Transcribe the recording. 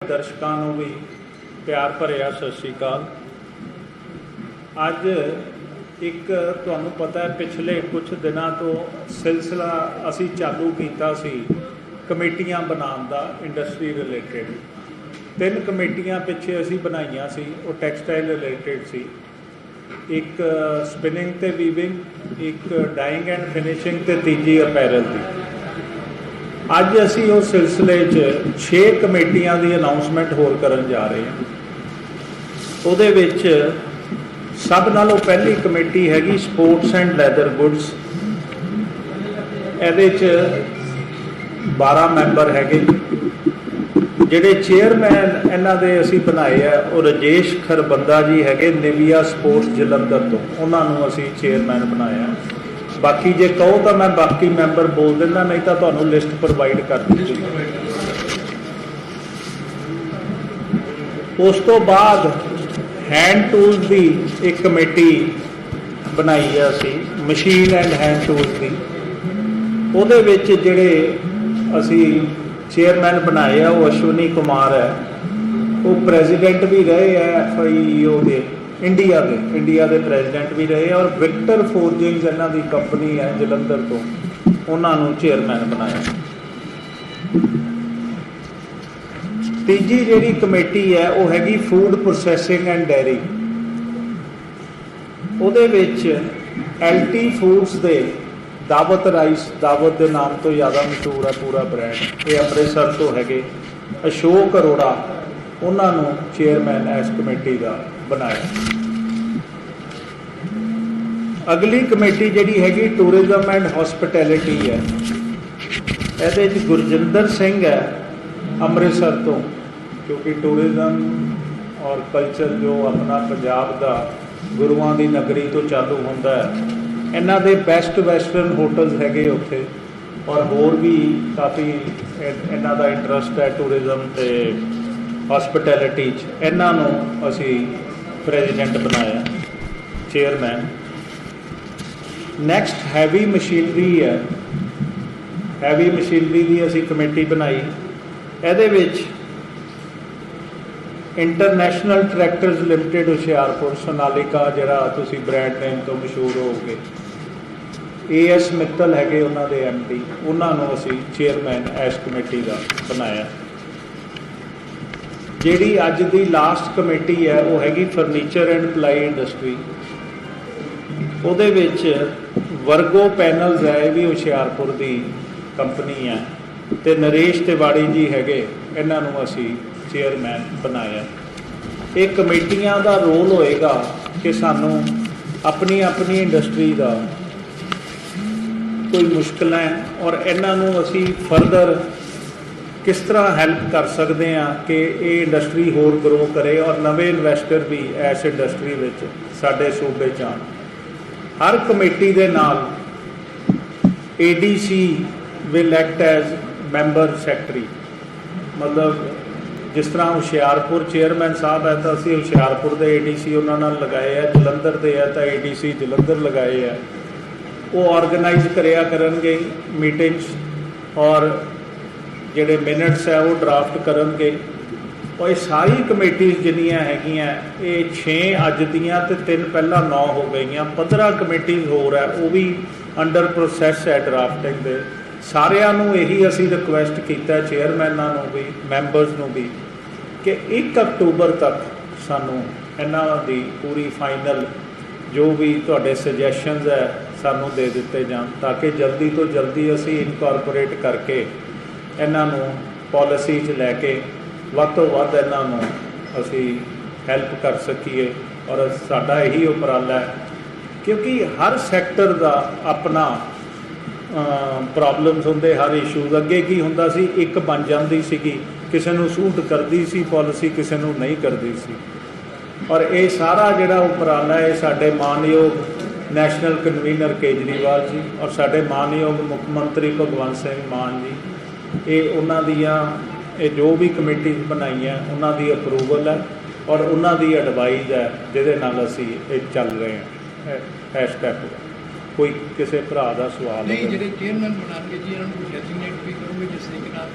ਦਰਸ਼ਕਾਂ ਨੂੰ ਵੀ ਪਿਆਰ ਭਰਿਆ ਸਤਿ ਸ਼੍ਰੀ ਅਕਾਲ। ਅੱਜ ਇੱਕ ਤੁਹਾਨੂੰ ਪਤਾ ਹੈ, ਪਿਛਲੇ ਕੁਝ ਦਿਨਾਂ ਤੋਂ ਸਿਲਸਿਲਾ ਅਸੀਂ ਚਾਲੂ ਕੀਤਾ ਸੀ ਕਮੇਟੀਆਂ ਬਣਾਉਣ ਦਾ ਇੰਡਸਟਰੀ ਰਿਲੇਟਡ ਤਿੰਨ ਕਮੇਟੀਆਂ ਪਿੱਛੇ ਅਸੀਂ ਬਣਾਈਆਂ ਸੀ, ਉਹ ਟੈਕਸਟਾਈਲ ਰਿਲੇਟਡ ਸੀ। ਇੱਕ ਸਪਿਨਿੰਗ ਤੇ ਵੀਵਿੰਗ ਇੱਕ ਡਾਈਇੰਗ ਐਂਡ ਫਿਨਿਸ਼ਿੰਗ ਤੇ ਤੀਜੀ ਅਪੈਰਲ ਦੀ। ਅੱਜ ਅਸੀਂ ਉਸ ਸਿਲਸਿਲੇ 'ਚ 6 ਕਮੇਟੀਆਂ ਦੀ ਅਨਾਉਂਸਮੈਂਟ ਹੋਰ ਕਰਨ ਜਾ ਰਹੇ ਹਾਂ। ਉਹਦੇ ਵਿੱਚ ਸਭ ਨਾਲੋਂ ਪਹਿਲੀ ਕਮੇਟੀ ਹੈਗੀ ਸਪੋਰਟਸ ਐਂਡ ਲੈਦਰ ਗੁੱਡਸ ਇਹਦੇ 'ਚ 12 ਮੈਂਬਰ ਹੈਗੇ। ਜਿਹੜੇ ਚੇਅਰਮੈਨ ਇਹਨਾਂ ਦੇ ਅਸੀਂ ਬਣਾਏ ਆ, ਉਹ ਰਜੇਸ਼ ਖਰਬੰਦਾ ਜੀ ਹੈਗੇ ਨਿਵੀਆ ਸਪੋਰਟਸ ਜਲੰਧਰ ਤੋਂ। ਉਹਨਾਂ ਨੂੰ ਅਸੀਂ ਚੇਅਰਮੈਨ ਬਣਾਇਆ। ਬਾਕੀ ਜੇ ਕਹੋ ਤਾਂ ਮੈਂ ਬਾਕੀ ਮੈਂਬਰ ਬੋਲ ਦਿੰਦਾ, ਨਹੀਂ ਤਾਂ ਤੁਹਾਨੂੰ ਲਿਸਟ ਪ੍ਰੋਵਾਈਡ ਕਰ ਦਿੱਤੀ। ਉਸ ਤੋਂ ਬਾਅਦ ਹੈਂਡ ਟੂਲਸ ਦੀ ਇੱਕ ਕਮੇਟੀ ਬਣਾਈ ਹੈ ਅਸੀਂ ਮਸ਼ੀਨ ਐਂਡ ਹੈਂਡ ਟੂਲਸ ਦੀ। ਉਹਦੇ ਵਿੱਚ ਜਿਹੜੇ ਅਸੀਂ ਚੇਅਰਮੈਨ ਬਣਾਏ ਆ, ਉਹ ਅਸ਼ਵਨੀ ਕੁਮਾਰ ਹੈ। ਉਹ ਪ੍ਰੈਜ਼ੀਡੈਂਟ ਵੀ ਰਹੇ ਆ ਐਫਆਈਓ ਦੇ। ਇੰਡੀਆ ਦੇ ਇੰਡੀਆ ਦੇ ਪ੍ਰੈਜ਼ੀਡੈਂਟ ਵੀ ਰਹੇ ਔਰ ਵਿਕਟਰ ਫੋਰਜਿੰਗਸ ਇਹਨਾਂ ਦੀ ਕੰਪਨੀ ਹੈ ਜਲੰਧਰ ਤੋਂ, ਉਹਨਾਂ ਨੂੰ ਚੇਅਰਮੈਨ ਬਣਾਇਆ। ਤੀਜੀ ਜਿਹੜੀ ਕਮੇਟੀ ਹੈ, ਉਹ ਹੈਗੀ ਫੂਡ ਪ੍ਰੋਸੈਸਿੰਗ ਐਂਡ ਡੈਰੀ ਉਹਦੇ ਵਿੱਚ ਐਲਟੀ ਫੂਡਸ ਦੇ ਦਾਵਤ ਰਾਈਸ, ਦਾਵਤ ਦੇ ਨਾਮ ਤੋਂ ਜ਼ਿਆਦਾ ਮਸ਼ਹੂਰ ਹੈ ਪੂਰਾ ਬ੍ਰਾਂਡ। ਇਹ ਅੰਮ੍ਰਿਤਸਰ ਤੋਂ ਹੈਗੇ। ਅਸ਼ੋਕ ਅਰੋੜਾ, ਉਹਨਾਂ ਨੂੰ ਚੇਅਰਮੈਨ ਇਸ ਕਮੇਟੀ ਦਾ। ਬਣਾਇਆ। ਅਗਲੀ ਕਮੇਟੀ ਜਿਹੜੀ ਹੈਗੀ ਟੂਰਿਜ਼ਮ ਐਂਡ ਹਸਪਿਟੈਲਿਟੀ ਹੈ। ਇਹਦੇ ਵਿੱਚ ਗੁਰਜਿੰਦਰ ਸਿੰਘ ਹੈ ਅੰਮ੍ਰਿਤਸਰ ਤੋਂ, ਕਿਉਂਕਿ ਟੂਰਿਜ਼ਮ ਔਰ ਕਲਚਰ ਜੋ ਆਪਣਾ ਪੰਜਾਬ ਦਾ ਗੁਰੂਆਂ ਦੀ ਨਗਰੀ ਤੋਂ ਚਾਲੂ ਹੁੰਦਾ ਹੈ। ਇਹਨਾਂ ਦੇ ਬੈਸਟ ਵੈਸਟਰਨ ਹੋਟਲਸ ਹੈਗੇ ਉੱਥੇ, ਔਰ ਹੋਰ ਵੀ ਕਾਫੀ ਇਹਨਾਂ ਦਾ ਇੰਟਰਸਟ ਹੈ ਟੂਰਿਜ਼ਮ ਤੇ ਹਸਪਿਟੈਲਿਟੀ 'ਚ। ਇਹਨਾਂ ਨੂੰ ਅਸੀਂ ਪ੍ਰੈਜ਼ੀਡੈਂਟ ਬਣਾਇਆ, ਚੇਅਰਮੈਨ। ਨੈਕਸਟ ਹੈਵੀ ਮਸ਼ੀਨਰੀ ਹੈ। ਹੈਵੀ ਮਸ਼ੀਨਰੀ ਦੀ ਅਸੀਂ ਕਮੇਟੀ ਬਣਾਈ। ਇਹਦੇ ਵਿੱਚ international tractors limited Hoshiarpur, Sonalika, ਜਿਹੜਾ ਤੁਸੀਂ ਬ੍ਰਾਂਡ ਨੇਮ ਤੋਂ ਮਸ਼ਹੂਰ ਹੋਗੇ ਏਐਸ ਮਿੱਤਲ ਹੈਗੇ ਉਹਨਾਂ ਦੇ ਐਮਡੀ ਉਹਨਾਂ ਨੂੰ ਅਸੀਂ ਚੇਅਰਮੈਨ ਇਸ ਕਮੇਟੀ ਦਾ ਬਣਾਇਆ। ਜਿਹੜੀ ਅੱਜ ਦੀ ਲਾਸਟ ਕਮੇਟੀ ਹੈ, ਉਹ ਹੈਗੀ ਫਰਨੀਚਰ ਐਂਡ ਪਲਾਈ ਇੰਡਸਟਰੀ ਉਹਦੇ ਵਿੱਚ ਵਰਗੋ ਪੈਨਲਸ ਹੈ, ਇਹ ਵੀ ਹੁਸ਼ਿਆਰਪੁਰ ਦੀ ਕੰਪਨੀ ਹੈ। ਤੇ ਨਰੇਸ਼ ਤਿਵਾੜੀ ਜੀ ਹੈਗੇ, ਇਹਨਾਂ ਨੂੰ ਅਸੀਂ ਚੇਅਰਮੈਨ ਬਣਾਇਆ। ਇਹ ਕਮੇਟੀਆਂ ਦਾ ਰੋਲ ਹੋਏਗਾ ਕਿ ਸਾਨੂੰ ਆਪਣੀ ਆਪਣੀ ਇੰਡਸਟਰੀ ਦਾ ਕੋਈ ਮੁਸ਼ਕਲਾਂ ਔਰ ਇਹਨਾਂ ਨੂੰ ਅਸੀਂ ਫਰਦਰ ਕਿਸ ਤਰ੍ਹਾਂ ਹੈਲਪ ਕਰ ਸਕਦੇ ਹਾਂ ਕਿ ਇਹ ਇੰਡਸਟਰੀ ਹੋਰ ਗਰੋ ਕਰੇ ਔਰ ਨਵੇਂ ਇਨਵੈਸਟਰ ਵੀ ਇਸ ਇੰਡਸਟਰੀ ਵਿੱਚ ਸਾਡੇ ਸੂਬੇ 'ਚ ਆਉਣ। ਹਰ ਕਮੇਟੀ ਦੇ ਨਾਲ ADC will act as member secretary ਮਤਲਬ ਜਿਸ ਤਰ੍ਹਾਂ ਹੁਸ਼ਿਆਰਪੁਰ ਚੇਅਰਮੈਨ ਸਾਹਿਬ ਹੈ ਤਾਂ ਅਸੀਂ ਹੁਸ਼ਿਆਰਪੁਰ ਦੇ ADC ਉਹਨਾਂ ਨਾਲ ਲਗਾਏ ਆ, ਜਲੰਧਰ ਦੇ ਆ ਤਾਂ ADC ਜਲੰਧਰ ਲਗਾਏ ਆ। ਉਹ ਆਰਗੇਨਾਈਜ਼ ਕਰਿਆ ਕਰਨਗੇ ਮੀਟਿੰਗਸ ਔਰ ਜਿਹੜੇ ਮਿੰਟਸ ਹੈ ਉਹ ਡਰਾਫਟ ਕਰਨਗੇ। ਔਰ ਇਹ ਸਾਰੀ ਕਮੇਟੀ ਜਿੰਨੀਆਂ ਹੈਗੀਆਂ, ਇਹ 6 ਅੱਜ ਦੀਆਂ ਤੇ ਤਿੰਨ ਪਹਿਲਾਂ 9 ਹੋ ਗਈਆਂ। 15 ਕਮੇਟੀਆਂ ਹੋਰ ਹੈ, ਉਹ ਵੀ ਅੰਡਰ ਪ੍ਰੋਸੈਸ ਹੈ ਡਰਾਫਟਿੰਗ ਦੇ। ਸਾਰਿਆਂ ਨੂੰ ਇਹੀ ਅਸੀਂ ਰਿਕੁਐਸਟ ਕੀਤਾ ਚੇਅਰਮੈਨਾਂ ਨੂੰ ਵੀ ਮੈਂਬਰਸ ਨੂੰ ਵੀ, ਕਿ 1 ਅਕਤੂਬਰ ਤੱਕ ਸਾਨੂੰ ਇਹਨਾਂ ਦੀ ਪੂਰੀ ਫਾਈਨਲ ਜੋ ਵੀ ਤੁਹਾਡੇ ਸੁਜੈਸ਼ਨਸ ਹੈ, ਸਾਨੂੰ ਦੇ ਦਿੱਤੇ ਜਾਣ, ਤਾਂ ਕਿ ਜਲਦੀ ਤੋਂ ਜਲਦੀ ਅਸੀਂ ਇਨਕੋਰਪੋਰੇਟ ਕਰਕੇ ਇਹਨਾਂ ਨੂੰ ਪਾਲਿਸੀ 'ਚ ਲੈ ਕੇ ਵੱਧ ਤੋਂ ਵੱਧ ਇਹਨਾਂ ਨੂੰ ਅਸੀਂ ਹੈਲਪ ਕਰ ਸਕੀਏ। ਔਰ ਸਾਡਾ ਇਹੀ ਉਪਰਾਲਾ ਹੈ ਕਿਉਂਕਿ ਹਰ ਸੈਕਟਰ ਦਾ ਆਪਣਾ ਪ੍ਰੋਬਲਮਸ ਹੁੰਦੇ, ਹਰ ਇਸ਼ੂਜ਼ ਅੱਗੇ ਕੀ ਹੁੰਦਾ ਸੀ? ਇੱਕ ਬਣ ਜਾਂਦੀ ਸੀਗੀ, ਕਿਸੇ ਨੂੰ ਸੂਟ ਕਰਦੀ ਸੀ ਪਾਲਿਸੀ ਕਿਸੇ ਨੂੰ ਨਹੀਂ ਕਰਦੀ ਸੀ। ਔਰ ਇਹ ਸਾਰਾ ਜਿਹੜਾ ਉਪਰਾਲਾ ਹੈ ਸਾਡੇ ਮਾਨਯੋਗ ਨੈਸ਼ਨਲ ਕਨਵੀਨਰ ਕੇਜਰੀਵਾਲ ਜੀ ਔਰ ਸਾਡੇ ਮਾਨਯੋਗ ਮੁੱਖ ਮੰਤਰੀ ਭਗਵੰਤ ਸਿੰਘ ਮਾਨ ਜੀ ਇਹ ਉਹਨਾਂ ਦੀਆਂ ਇਹ ਜੋ ਵੀ ਕਮੇਟੀ ਬਣਾਈਆਂ ਉਹਨਾਂ ਦੀ ਅਪਰੂਵਲ ਹੈ ਔਰ ਉਹਨਾਂ ਦੀ ਐਡਵਾਈਜ਼ ਹੈ ਜਿਹਦੇ ਨਾਲ ਅਸੀਂ ਇਹ ਚੱਲ ਰਹੇ ਹਾਂ। ਹੈਸ਼ਟੈਗ ਕੋਈ ਕਿਸੇ ਭਰਾ ਦਾ ਸਵਾਲ ਨਹੀਂ ਜਿਹੜੇ ਚੇਅਰਮੈਨ ਬਣਾਉਣਗੇ ਜੀ ਇਹਨਾਂ ਨੂੰ ਡੈਸਿਗਨੇਟ ਵੀ ਕਰੋਗੇ ਜਿਸ ਤਰੀਕੇ ਨਾਲ